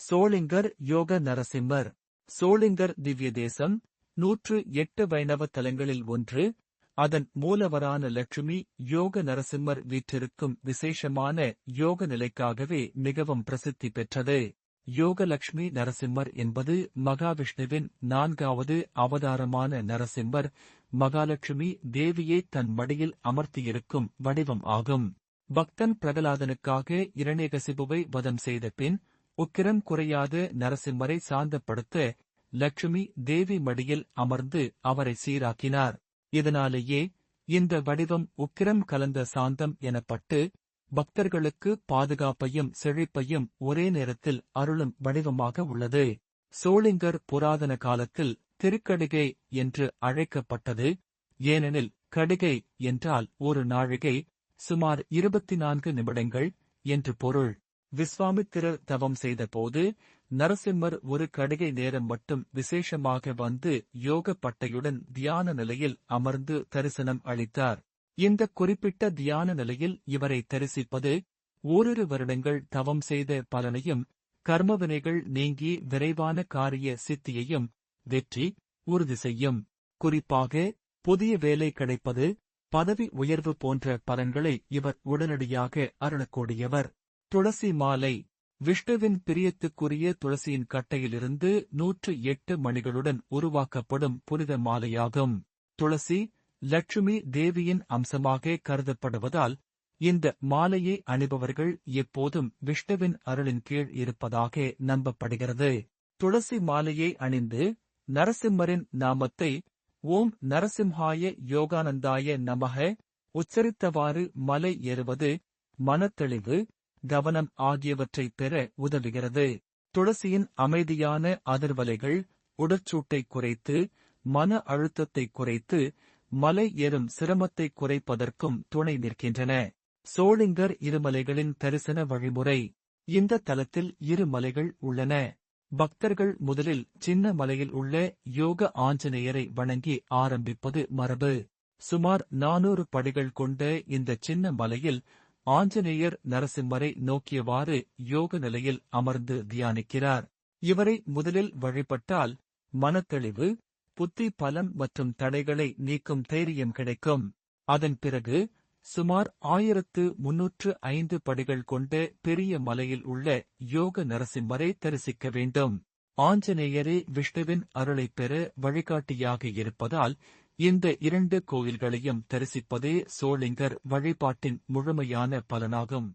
சோளிங்கர் யோக நரசிம்மர். சோளிங்கர் திவ்ய தேசம் நூற்று எட்டு வைணவ தலங்களில் ஒன்று. அதன் மூலவரான லட்சுமி யோக நரசிம்மர் வீற்றிருக்கும் விசேஷமான யோக நிலைக்காகவே மிகவும் பிரசித்தி பெற்றது. யோகலட்சுமி நரசிம்மர் என்பது மகாவிஷ்ணுவின் நான்காவது அவதாரமான நரசிம்மர். மகாலட்சுமி தேவியை தன் மடியில் அமர்த்தியிருக்கும் வடிவம் ஆகும். பக்தன் பிரகலாதனுக்காக இரணியகசிபுவை வதம் செய்த பின் உக்கிரம் குறையாத நரசிம்மரை சாந்தப்படுத்த லட்சுமி தேவி மடியில் அமர்ந்து அவரை சீராக்கினார். இதனாலேயே இந்த வடிவம் உக்கிரம் கலந்த சாந்தம் எனப்பட்டு பக்தர்களுக்கு பாதுகாப்பையும் செழிப்பையும் ஒரே நேரத்தில் அருளும் வடிவமாக உள்ளது. சோளிங்கர் புராதன காலத்தில் திருக்கடிகை என்று அழைக்கப்பட்டது. ஏனெனில் கடிகை என்றால் ஒரு நாழிகை சுமார் இருபத்தி நான்கு நிமிடங்கள் என்று பொருள். விஸ்வாமித்திரர் தவம் செய்தபோது நரசிம்மர் ஒரு கடிகை நேரம் மட்டும் விசேஷமாக வந்து யோக பட்டையுடன் தியான நிலையில் அமர்ந்து தரிசனம் அளித்தார். இந்த குறிப்பிட்ட தியான நிலையில் இவரை தரிசிப்பது ஓரிரு வருடங்கள் தவம் செய்த பலனையும் கர்மவினைகள் நீங்கி விரைவான காரிய சித்தியையும் வெற்றி உறுதி செய்யும். குறிப்பாக புதிய வேலை கிடைப்பது பதவி உயர்வு போன்ற பலன்களை இவர் உடனடியாக அருளக்கூடியவர் துளசி மாலை விஷ்ணுவின் பிரியத்துக்குரிய துளசியின் கட்டையிலிருந்து நூற்று எட்டு மணிகளுடன் உருவாக்கப்படும் புனித மாலையாகும். துளசி லட்சுமி தேவியின் அம்சமாக கருதப்படுவதால் இந்த மாலையை அணிபவர்கள் எப்போதும் விஷ்ணுவின் அருளின் கீழ் இருப்பதாக நம்பப்படுகிறது. துளசி மாலையை அணிந்து நரசிம்மரின் நாமத்தை ஓம் நரசிம்ஹாய யோகானந்தாய நமக உச்சரித்தவாறு மலை ஏறுவது மனத்தெளிவு கவனம் ஆகியவற்றை பெற உதவுகிறது. துளசியின் அமைதியான அதிர்வலைகள் உடற்சூட்டை குறைத்து மன அழுத்தத்தை குறைத்து மலை ஏறும் சிரமத்தை குறைப்பதற்கும் துணை நிற்கின்றன. சோளிங்கர் இருமலைகளின் தரிசன வழிமுறை. இந்த தலத்தில் இரு மலைகள் உள்ளன. பக்தர்கள் முதலில் சின்ன மலையில் உள்ள யோக ஆஞ்சநேயரை வணங்கி ஆரம்பிப்பது மரபு. சுமார் நானூறு படிகள் கொண்ட இந்த சின்ன மலையில் ஆஞ்சநேயர் நரசிம்மரை நோக்கியவாறு யோக நிலையில் அமர்ந்து தியானிக்கிறார். இவரை முதலில் வழிபட்டால் மனத்தெளிவு புத்தி பலம் மற்றும் தடைகளை நீக்கும் தைரியம் கிடைக்கும். அதன் பிறகு சுமார் ஆயிரத்து முன்னூற்று ஐந்து படிகள் கொண்ட பெரிய மலையில் உள்ள யோக நரசிம்மரை தரிசிக்க வேண்டும். ஆஞ்சநேயரே விஷ்ணுவின் அருளைப் பெற வழிகாட்டியாக இருப்பதால் இந்த இரண்டு கோயில்களையும் தரிசிப்பதே சோளிங்கர் வழிபாட்டின் முழுமையான பலனாகும்.